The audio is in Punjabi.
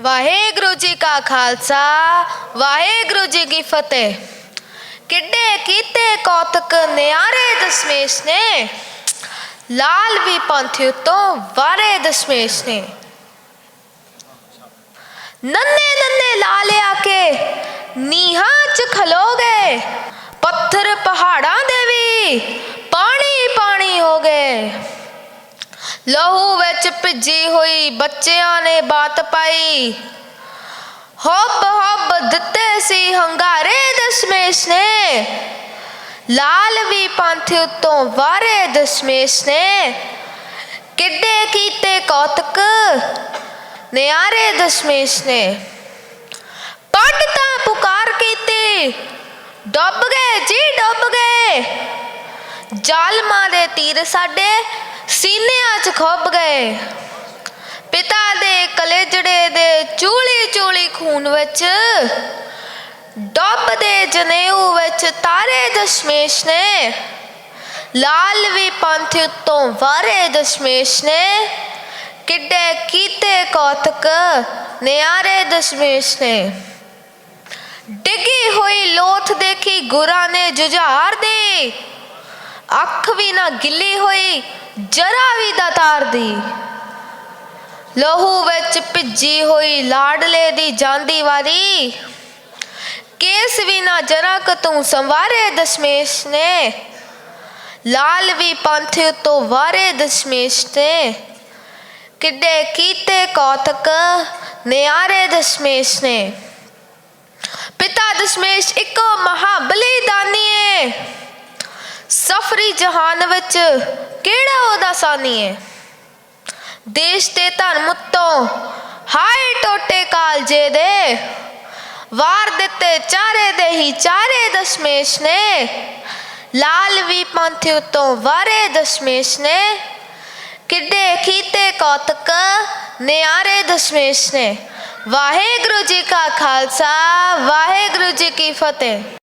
ਵਾਹਿਗੁਰੂ ਜੀ ਕਾ ਖਾਲਸਾ, ਵਾਹਿਗੁਰੂ ਜੀ ਕੀ ਫਤਿਹ। ਕਿੱਡੇ ਕੀਤੇ ਕੌਤਕ ਨਿਆਰੇ ਦਸ਼ਮੇਸ਼ ਨੇ। ਲਾਲ ਵੀ ਪੰਥੀ ਤੋਂ ਵਾਰੇ ਦਸ਼ਮੇਸ਼ ਨੇ। ਨੰਨੇ ਨੰਨੇ ਲਾਲਿਆ ਕੇ ਨੀਹਾਂ ਚ ਖਲੋ ਗਏ। ਪੱਥਰ ਪਹਾੜਾਂ ਦੇ ਵੀ ਪਾਣੀ ਪਾਣੀ ਹੋ ਗਏ ਲਹੂ ਵਿੱਚ ਭਿੱਜੀ ਹੋਈ ਬੱਚਿਆਂ ਨੇ ਬਾਤ ਪਾਈ। ਹੱਬ ਹੱਬ ਦਿੱਤੇ ਸੀ ਹੰਗਾਰੇ ਦਸ਼ਮੇਸ਼ ਨੇ। ਲਾਲ ਵੀ ਪੰਥ ਉਤੋਂ ਵਾਰੇ ਦਸ਼ਮੇਸ਼ ਨੇ। ਕਿੱਡੇ ਕੀਤੇ ਕੌਤਕ, ਨਿਆਰੇ ਦਸ਼ਮੇਸ਼ ਨੇ। ਪੜ ਤਾਂ ਪੁਕਾਰ ਕੀਤੀ, ਡੁੱਬ ਗਏ ਜੀ ਡੁੱਬ ਗਏ। ਜਾਲਮਾਂ ਦੇ ਤੀਰ ਸਾਡੇ ਸੀਨਿਆਂ 'ਚ ਖੁੱਭ ਗਏ। ਪਿਤਾ ਦੇ ਕਲੇਜੜੇ ਦੇ ਚੂਲੀ ਚੂਲੀ ਖੂਨ ਵਿੱਚ ਡੁੱਬਦੇ ਜਨੇਊ ਵਿੱਚ ਤਾਰੇ ਦਸ਼ਮੇਸ਼ ਨੇ, ਲਾਲ ਵੀ ਪੰਥ ਉੱਤੋਂ ਵਾਰੇ ਦਸ਼ਮੇਸ਼ ਨੇ, ਕਿੱਡੇ ਕੀਤੇ ਕੌਤਕ ਨਿਆਰੇ ਦਸ਼ਮੇਸ਼ ਨੇ। ਡਿੱਗੀ ਹੋਈ ਲੋਥ ਦੇਖੀ ਗੁਰਾਂ ਨੇ ਜੁਝਾਰ ਦੀ ਅੱਖ ਵੀ ਨਾ ਗਿੱਲੀ ਹੋਈ, ਜਰਾ ਵੀ ਦਾਤਾਰ ਦੀ। ਲਹੂ ਵਿੱਚ ਭਿੱਜੀ ਹੋਈ ਲਾਡਲੇ ਦੀ ਜਾਂਦੀ ਵਾਰੀ। ਕੇਸ ਵੀ ਨਾ ਜਰਾ ਕ ਤੂੰ ਸੰਵਾਰੇ ਦਸ਼ਮੇਸ਼ ਨੇ। ਲਾਲ ਵੀ ਪੰਥ ਤੋਂ ਵਾਰੇ ਦਸ਼ਮੇਸ਼ ਨੇ। ਕਿੱਡੇ ਕੀਤੇ ਕੌਤਕ, ਨਿਆਰੇ ਦਸ਼ਮੇਸ਼ ਨੇ। ਪਿਤਾ ਦਸ਼ਮੇਸ਼ ਇੱਕੋ ਮਹਾਬਲੀ ਸਫਰੀ ਜਹਾਨ ਵਿੱਚ ਕਿਹੜਾ ਉਹਦਾ ਸਾਨੀ ਏ? ਦੇਸ਼ ਤੇ ਧਰਮ ਤੋਂ ਹਾਏ ਟੋਟੇ ਕਾਲਜੇ ਦੇ, ਵਾਰ ਦਿੱਤੇ ਚਾਰੇ ਦੇ ਹੀ ਚਾਰੇ ਦਸ਼ਮੇਸ਼ ਨੇ, ਲਾਲ ਵੀ ਪੰਥ ਉਤੋਂ ਵਾਰੇ ਦਸ਼ਮੇਸ਼ ਨੇ, ਕਿੱਡੇ ਕੀਤੇ ਕੌਤਕ ਨਿਆਰੇ ਦਸ਼ਮੇਸ਼ ਨੇ। ਵਾਹਿਗੁਰੂ ਜੀ ਕਾ ਖਾਲਸਾ, ਵਾਹਿਗੁਰੂ ਜੀ ਕੀ ਫਤਿਹ।